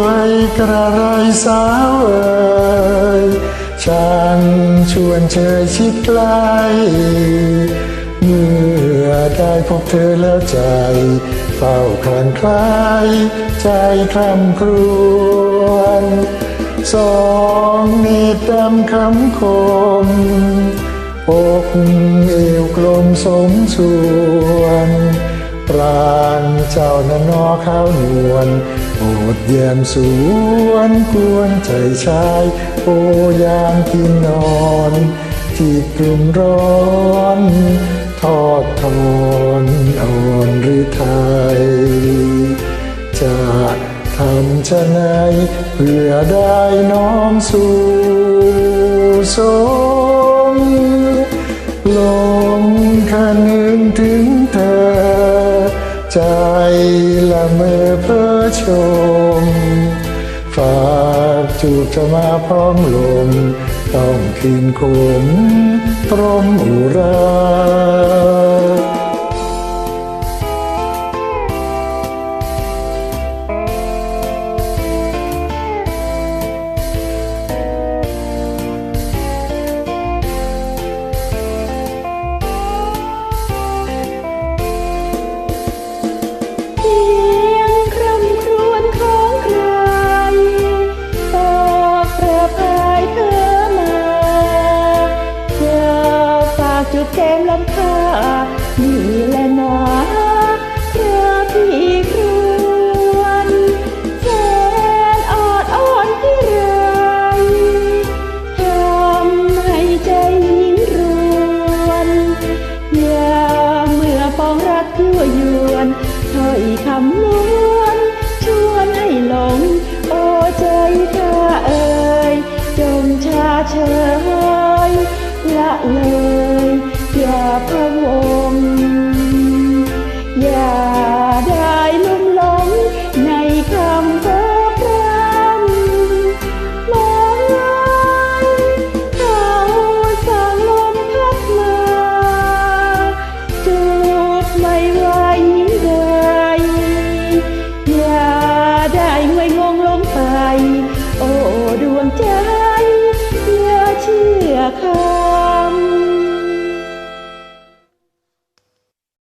วยกระไรสาวเอ่ยช่างชวนเชยชิดใกล้เมื่อได้พบเธอแล้วใจ เฝ้าคลานคลายใจคลำครวญสองเนตรดำคำคมอกเอวกลมสมส่วนปรา เจ้านั้นนอข้าวนวลโอดเยี่ยมสวนกวนใจชายโอยามกินนอน ที่กลุ่มร้อนทอดทอนอ่อนหรือไทยจะทำชะไหนเพื่อได้น้อมสู่สมลงคะนึงถึงเธอ ใจละเมอเพ้อชม ฝากจูบจะมาพร้อมลม ต้องคืนคมตรมอุรา นี่แหละนะพระพี่ครวนแสนอดอ่อนที่ไรทำให้ใจยิ่งรวนยามเมื่อปองรักยั่วยวนถ้อยคำล้วนชวนให้หลง โอ้ใจข้าเอ่ยจงชาเชยละเลย อย่าพะวงอย่าได้ลุ่มหลงในคำเพ้อพรำมองลอยเขาสั่งลมพัดมาจูบไม่ไหวยิ้ได้อย่าได้งวยงงลงไป โอ้ดวงใจอย่าเชื่อเขา